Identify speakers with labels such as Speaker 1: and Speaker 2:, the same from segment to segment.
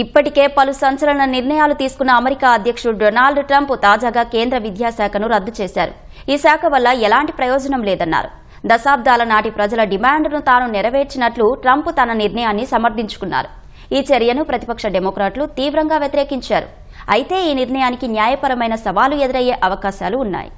Speaker 1: ఇప్పటికే పలు సంచలన నిర్ణయాలు తీసుకున్న అమెరికా అధ్యక్షుడు డొనాల్డ్ ట్రంప్ తాజాగా కేంద్ర విద్యాశాఖను రద్దు చేశారు. ఈ శాఖ వల్ల ఎలాంటి ప్రయోజనం లేదన్నారు. దశాబ్దాల నాటి ప్రజల డిమాండ్ను తాను నెరవేర్చినట్లు ట్రంప్ తన నిర్ణయాన్ని సమర్థించుకున్నారు. ఈ చర్యను ప్రతిపక్ష డెమోక్రాట్లు తీవ్రంగా వ్యతిరేకించారు. అయితే ఈ నిర్ణయానికి న్యాయపరమైన సవాలు ఎదురయ్యే అవకాశాలు ఉన్నాయి.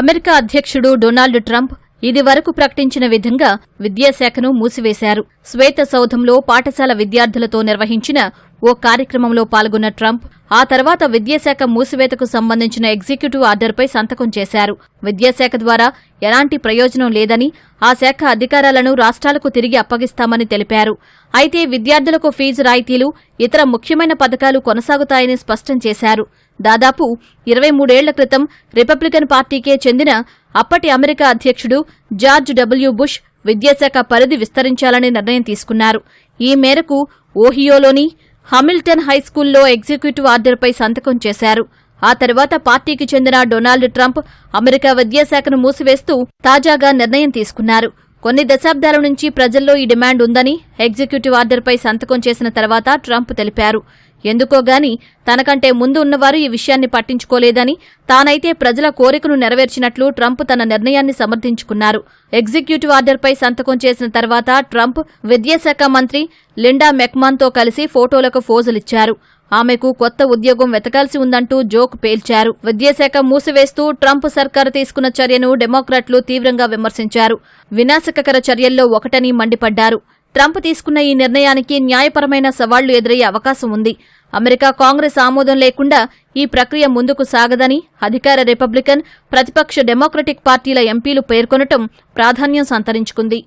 Speaker 2: అమెరికా అధ్యక్షుడు డొనాల్డ్ ట్రంప్ ఇది వరకు ప్రకటించిన విధంగా విద్యాశాఖను మూసివేశారు. శ్వేత సౌధంలో పాఠశాల విద్యార్థులతో నిర్వహించిన ఓ కార్యక్రమంలో పాల్గొన్న ట్రంప్ ఆ తర్వాత విద్యాశాఖ మూసివేతకు సంబంధించిన ఎగ్జిక్యూటివ్ ఆర్డర్పై సంతకం చేశారు. విద్యాశాఖ ద్వారా ఎలాంటి ప్రయోజనం లేదని ఆ శాఖ అధికారాలను రాష్ట్రాలకు తిరిగి అప్పగిస్తామని తెలిపారు. అయితే విద్యార్థులకు ఫీజు రాయితీలు ఇతర ముఖ్యమైన పథకాలు కొనసాగుతాయని స్పష్టం చేశారు. దాదాపు ఇరవై మూడేళ్ళ క్రితం రిపబ్లికన్ పార్టీకే చెందిన అప్పటి అమెరికా అధ్యక్షుడు జార్జ్ డబ్ల్యూ బుష్ విద్యాశాఖ పరిధి విస్తరించాలని నిర్ణయం తీసుకున్నారు. ఈ మేరకు ఓహియోలోని హమిల్టన్ హైస్కూల్లో ఎగ్జిక్యూటివ్ ఆర్డర్పై సంతకం చేశారు. ఆ తర్వాత పార్టీకి చెందిన డొనాల్డ్ ట్రంప్ అమెరికా విద్యాశాఖను మూసివేస్తూ తాజాగా నిర్ణయం తీసుకున్నారు. కొన్ని దశాబ్దాల నుంచి ప్రజల్లో ఈ డిమాండ్ ఉందని ఎగ్జిక్యూటివ్ ఆర్డర్పై సంతకం చేసిన తర్వాత ట్రంప్ తెలిపారు. ఎందుకోగాని తనకంటే ముందు ఉన్నవారు ఈ విషయాన్ని పట్టించుకోలేదని తానైతే ప్రజల కోరికను నెరవేర్చినట్లు ట్రంప్ తన నిర్ణయాన్ని సమర్థించుకున్నారు. ఎగ్జిక్యూటివ్ ఆర్డర్పై సంతకం చేసిన తర్వాత ట్రంప్ విద్యాశాఖ మంత్రి లిండా మెక్మాన్తో కలిసి ఫోటోలకు ఫోజులిచ్చారు. ఆమెకు కొత్త ఉద్యోగం వెతకాల్సి ఉందంటూ జోక్ పేల్చారు. విద్యాశాఖ మూసివేస్తూ ట్రంప్ సర్కారు తీసుకున్న చర్యను డెమోక్రాట్లు తీవ్రంగా విమర్శించారు. వినాశకర చర్యల్లో ఒకటని మండిపడ్డారు. ట్రంప్ తీసుకున్న ఈ నిర్ణయానికి న్యాయపరమైన సవాళ్ళు ఎదురయ్యే అవకాశం ఉంది. అమెరికా కాంగ్రెస్ ఆమోదం లేకుండా ఈ ప్రక్రియ ముందుకు సాగదని అధికార రిపబ్లికన్ ప్రతిపక్ష డెమోక్రటిక్ పార్టీల ఎంపీలు పేర్కొనటం ప్రాధాన్యం సంతరించుకుంది.